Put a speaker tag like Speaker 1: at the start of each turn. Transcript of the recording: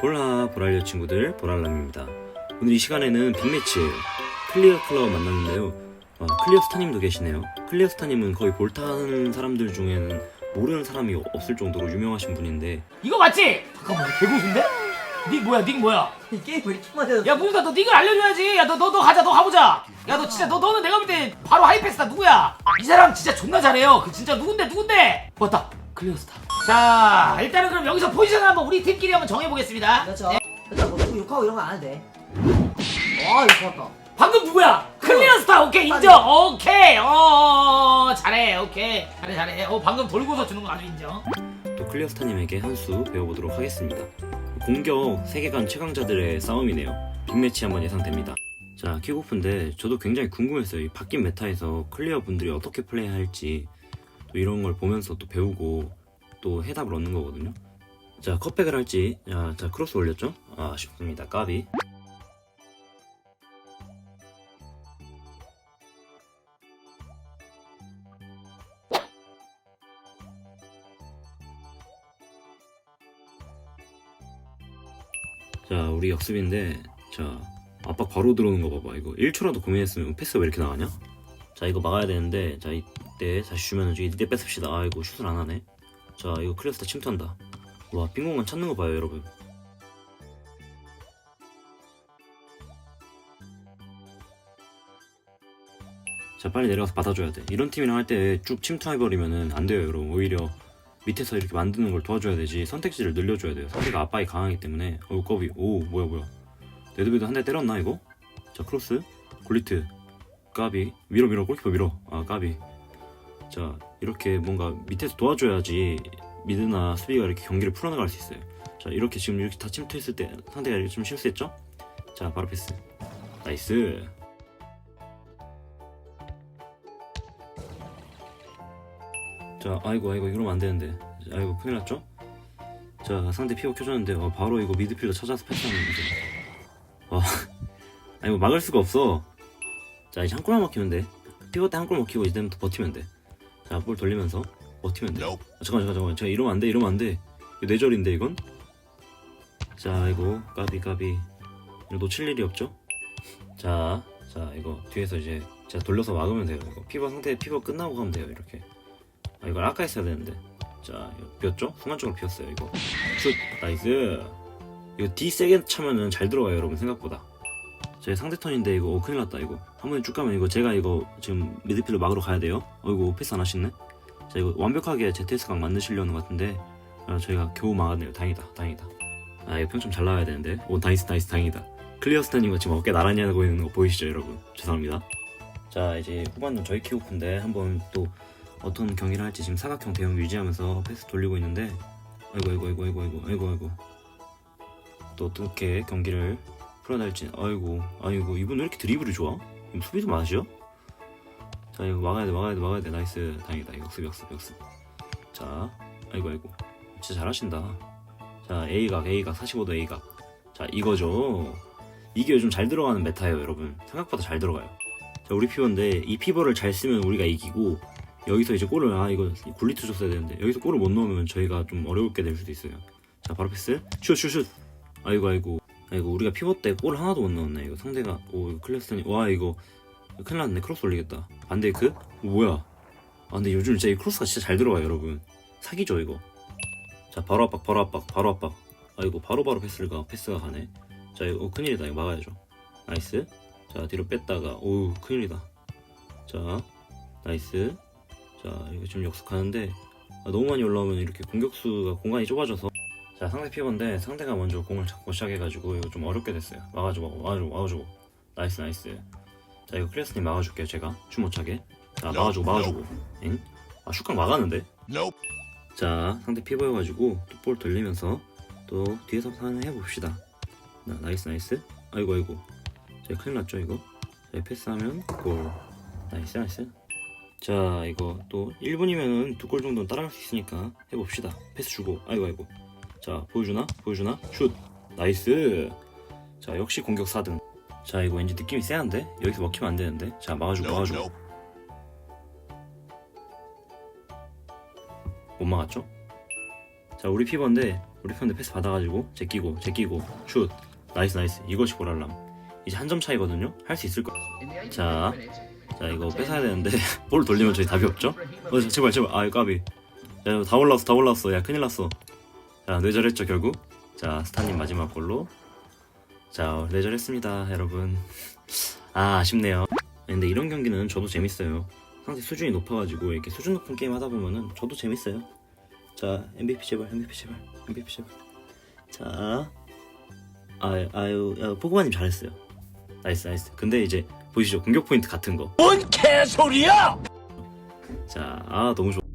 Speaker 1: 볼라 보랄려 친구들 보랄람입니다. 오늘 이 시간에는 빅매치예요. 클리어 클럽 만났는데요. 아, 클리어 스타님도 계시네요. 클리어 스타님은 거의 볼타 하는 사람들 중에는 모르는 사람이 없을 정도로 유명하신 분인데
Speaker 2: 이거 맞지? 잠깐만 개고수인데? 닉 뭐야 닉 뭐야
Speaker 3: 이 게임 왜 이렇게 많이
Speaker 2: 야 무슨 너 닉을 알려줘야지 야 너 너 너 가자 너 가보자 야 너 진짜 너 너는 내가 볼 때 바로 하이패스다 누구야 이 사람 진짜 존나 잘해요 그 진짜 누군데 누군데 맞다 클리어 스타 자 일단은 그럼 여기서 포지션을 한번 우리 팀끼리 한번 정해보겠습니다.
Speaker 3: 그렇죠. 일단 뭐 누구 욕하고 이런 거 안 해도 돼아 이거 좋았다.
Speaker 2: 방금 누구야? 클리어 스타. 오케이 인정. 오케이. 어. 잘해. 오케이. 잘해 잘해. 어 방금 돌고서 주는 거 아주 인정.
Speaker 1: 또 클리어 스타님에게 한 수 배워보도록 하겠습니다. 공격 세계관 최강자들의 싸움이네요. 빅매치 한번 예상됩니다. 자, 킥오프인데 저도 굉장히 궁금했어요. 이 바뀐 메타에서 클리어 분들이 어떻게 플레이할지 또 이런 걸 보면서 또 배우고 또 해답을 얻는 거거든요. 자, 컷백을 할지 자, 자 크로스 올렸죠? 아, 아쉽습니다. 까비. 자, 우리 역습인데 자, 압박 바로 들어오는 거 봐봐. 이거 1초라도 고민했으면 패스가 왜 이렇게 나가냐? 자, 이거 막아야 되는데 자, 이때 다시 주면은 이때 뺏읍시다. 아, 이거 슛을 안 하네. 자, 이거 클래스타 침투한다. 와, 빈공간 찾는 거 봐요, 여러분. 자, 빨리 내려가서 받아줘야 돼. 이런 팀이랑 할 때 쭉 침투해버리면은 안 돼요, 여러분. 오히려 밑에서 이렇게 만드는 걸 도와줘야 되지 선택지를 늘려줘야 돼요 상대가 압박이 강하기 때문에 어우 꺼비 오 뭐야 뭐야 레드비도 한 대 때렸나 이거? 자 크로스 굴리트 까비 밀어 밀어 골키퍼 밀어 아 까비 자 이렇게 뭔가 밑에서 도와줘야지 미드나 수비가 이렇게 경기를 풀어나갈 수 있어요. 자 이렇게 지금 이렇게 다 침투했을 때 상대가 이렇게 좀 실수했죠? 자 바로 패스. 나이스. 자 아이고 아이고 이러면 안 되는데. 아이고 큰일 났죠? 자 상대 피부 켜졌는데 어, 바로 이거 미드필더 찾아서 패스하는 거죠 와 아니 뭐 막을 수가 없어. 자 이제 한 골만 먹히면 돼. 피부 때한 골 먹히고 이제부터 버티면 돼 자 볼 돌리면서 버티면 돼. 아, 잠깐만 잠깐만 잠깐만. 제가 이러면 안 돼 이러면 안 돼. 이거 뇌절인데 이건? 자 이거 까비 까비. 이거 놓칠 일이 없죠? 자, 자 이거 뒤에서 이제 제가 돌려서 막으면 돼요. 이거 피버 상태 피버 끝나고 가면 돼요 이렇게. 아 이걸 아까 했어야 되는데. 자 이거 비었죠? 순간적으로 비었어요 이거. 슛 나이스. 이거 D 세게 차면은 잘 들어가요 여러분 생각보다 제 상대 턴인데 이거 오 큰일 났다 이거. 한 번에 쭉 가면 이거 제가 이거 지금 미드필로 막으러 가야 돼요? 어이구 패스 안 하시네? 자 이거 완벽하게 ZS 각 만드시려는 것 같은데 아, 저희가 겨우 막았네요. 다행이다 다행이다. 아 이거 평점 잘 나와야 되는데. 오 나이스 나이스 다행이다. 클리어스타님과 지금 어깨 나란히 하고 있는 거 보이시죠 여러분? 죄송합니다. 자 이제 후반은 저희 키오프인데 한번 또 어떤 경기를 할지 지금 사각형 대형 유지하면서 패스 돌리고 있는데 아이고 아이고 아이고 아이고 아이고 아이고 아이고 또 어떻게 경기를 풀어낼지 아이고 아이고 이분 왜 이렇게 드리블이 좋아? 수비도 많으시죠? 자 이거 막아야 돼 막아야 돼 막아야 돼. 나이스. 다행이다. 역습 역습 역습. 자 아이고 아이고. 진짜 잘하신다. 자 A각 A각 45도 A각. 자 이거죠. 이게 요즘 잘 들어가는 메타예요 여러분. 생각보다 잘 들어가요. 자 우리 피버인데 이 피버를 잘 쓰면 우리가 이기고 여기서 이제 골을 아 이거 굴리트 줬어야 되는데 여기서 골을 못 넣으면 저희가 좀 어렵게 될 수도 있어요. 자 바로 패스. 슛슛슛. 아이고 아이고 아이고 우리가 피벗 때 골 하나도 못 넣었네. 이거 상대가 오 이거 클래스턴이 와 이거 큰일 났네. 크로스 올리겠다. 반데이크 어, 뭐야. 아 근데 요즘 진짜 이 크로스가 진짜 잘 들어가요 여러분. 사기죠 이거. 자 바로 압박 바로 압박 바로 압박. 아이고 바로바로 패스가 가 패스가 가네. 자 이거 어, 큰일이다. 이거 막아야죠. 나이스. 자 뒤로 뺐다가 오우 큰일이다. 자 나이스. 자 이거 지금 역습하는데 아, 너무 많이 올라오면 이렇게 공격수가 공간이 좁아져서 자 상대 피버인데 상대가 먼저 공을 잡고 시작해가지고 이거 좀 어렵게 됐어요. 막아주고 막아주고 막아주고 나이스 나이스. 자 이거 클래스님 막아줄게요 제가. 춤 못 차게. 자 막아주고 막아주고. 엥? 아 슈깡 막았는데? 자 상대 피버여가지고 또 볼 돌리면서 또 뒤에서 하나 해봅시다. 나, 나이스 나이스. 아이고 아이고. 자 큰일 났죠 이거? 자 패스하면 골. 나이스 나이스. 자 이거 또 1분이면은 두 골 정도는 따라갈 수 있으니까 해봅시다. 패스 주고. 아이고 아이고 자 보여주나? 보여주나? 슛. 나이스. 자 역시 공격 4등. 자 이거 왠지 느낌이 세한데? 여기서 먹히면 안 되는데? 자 막아주고 막아주고. 못 막았죠? 자 우리 피버인데 우리 편데 패스 받아가지고 제끼고 제끼고. 슛. 나이스 나이스. 이것이 보랄람. 이제 한 점 차이거든요? 할 수 있을 거자 자 이거 뺏어야 되는데. 볼 돌리면 저희 답이 없죠? 어 자, 제발 제발. 아이 까비. 야 다 올라왔어 다 올라왔어. 야 큰일 났어 자 뇌절했죠 결국? 자 스타님 마지막 골로. 자 뇌절했습니다 여러분. 아 아쉽네요. 근데 이런 경기는 저도 재밌어요. 상대 수준이 높아가지고 이렇게 수준 높은 게임 하다 보면은 저도 재밌어요. 자 MVP 제발 MVP 제발 MVP 제발. 자 아유 아유 야, 포그마님 잘했어요. 나이스 나이스. 근데 이제 보이시죠? 공격 포인트 같은 거.
Speaker 4: 뭔 개소리야!
Speaker 1: 자, 아 너무 좋.